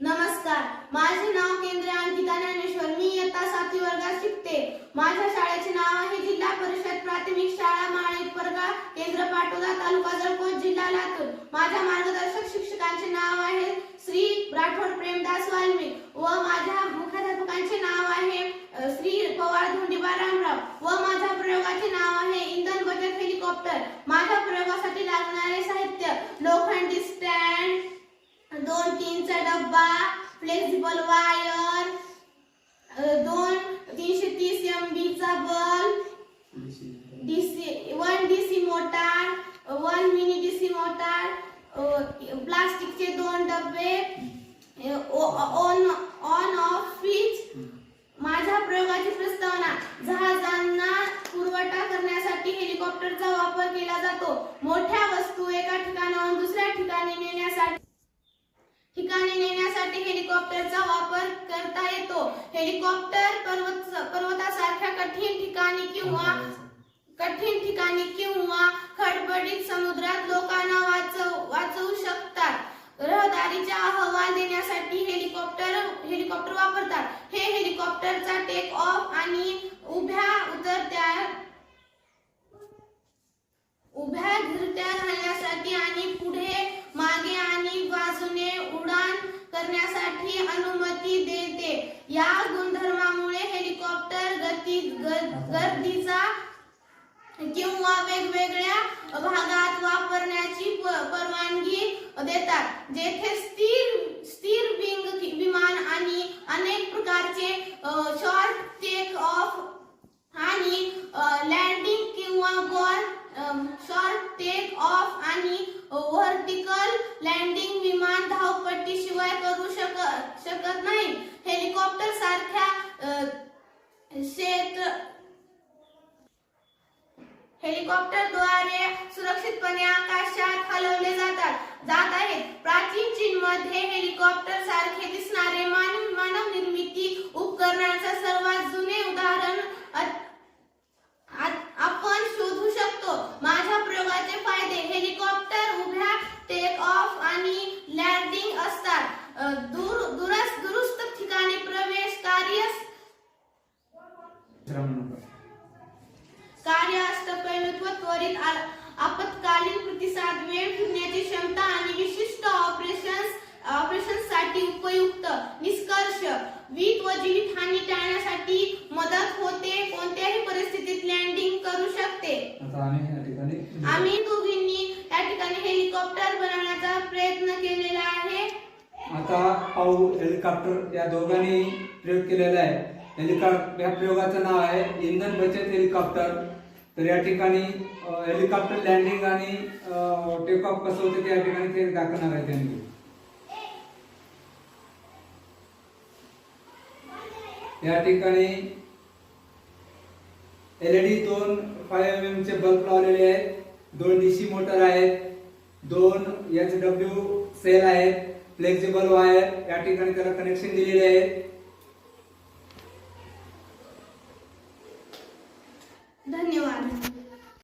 नमस्कार. माझे नाव केंद्र अंकिता ज्ञानेश्वर मी इयत्ता सातवी वर्गात शिकते. माझ्या शाळेचे नाव आहे जिल्हा परिषद प्राथमिक शाळा माळी परगा केंद्र पाटोदा तालुका जळकोट जिल्हा लातूर. माझ्या मार्गदर्शक शिक्षकांचे नाव आहे श्री राठोड प्रेमदास वाल्मी व माझ्या मुख्याध्यापकांचे नाव आहे श्री पवार धोंडीबा रामराव व माझ्या प्रयोगाचे नाव आहे इंधन बचत हेलिकॉप्टर माझ्या प्रयोगासाठी लागणारे साहित्य लोखंडी स्टँड दोन तीनचा डब्बा फ्लेक्सिबल वायर दोन तीनशे तीस एम बी चा bulb DC one DC motor one mini DC motor प्लास्टिकचे दोन डबे ऑन ऑन ऑफ स्विच माझ्या प्रयोगाची प्रस्तावना जहाजांना पुरवठा करण्यासाठी हेलिकॉप्टरचा वापर केला जातो. मोठ्या वस्तू एका ठिकाणाहून दुसऱ्या ठिकाणी नेण्यासाठी हेलिकॉप्टरचा वापर करता येतो. हेलिकॉप्टर पर्वत पर्वतासारख्या कठीण ठिकाणी किंवा कठीण ठिकाणी किंवा खडबडीत समुद्रात लोकांना वाचव वाचवू शकतात. रहदारीचा अहवाल देण्यासाठी हेलिकॉप्टर हेलिकॉप्टर वापरतात. गर्दीचा किंवा वेगवेगळ्या भागात वापरण्याची परवानगी देतात. जेथे स्थिर स्थिर विंग विमान आणि अनेक प्रकारचे शॉर्ट टेक ऑफ आणि लँडिंग किंवा बॉल शॉर्ट टेक ऑफ आणि व्हर्टिकल लँडिंग विमान धावपट्टीशिवाय करू शक शकत हेलिकॉप्टरद्वारे सुरक्षितपणे आकाशात हलवले जातात. जात आहेत. प्राचीन चीनमध्ये हेलिकॉप्टर अष्टपैलुत्व त्वरित आपत्कालीन प्रतिसाद वेळ फिरण्याची क्षमता आणि विशिष्ट ऑपरेशन्स ऑपरेशन्ससाठी उपयुक्त निष्कर्ष. वीज व जीवितहानी टाळण्यासाठी मदत होते कोणत्याही परिस्थितीत लँडिंग करू शकते. आम्ही दोघींनी या ठिकाणी हेलिकॉप्टर बनवण्याचा प्रयत्न केलेला आहे. आता पाहू हेलिकॉप्टर या दोघांनी प्रयोग केलेला आहे. हेलिकॉप्टर या प्रयोगाचं नाव आहे इंधन बचत हेलिकॉप्टर तर या ठिकाणी हेलिकॉप्टर लँडिंग आणि टेक ऑफ कसं होतं ते या ठिकाणी ते दाखवणार आहे त्यांनी. या ठिकाणी एलईडी दोन फाय एम एम चे बल्ब लावलेले आहेत. दोन डीसी मोटर आहेत. दोन एच डब्ल्यू सेल आहेत. फ्लेक्झिबल वायर या ठिकाणी त्याला कनेक्शन दिलेले आहेत.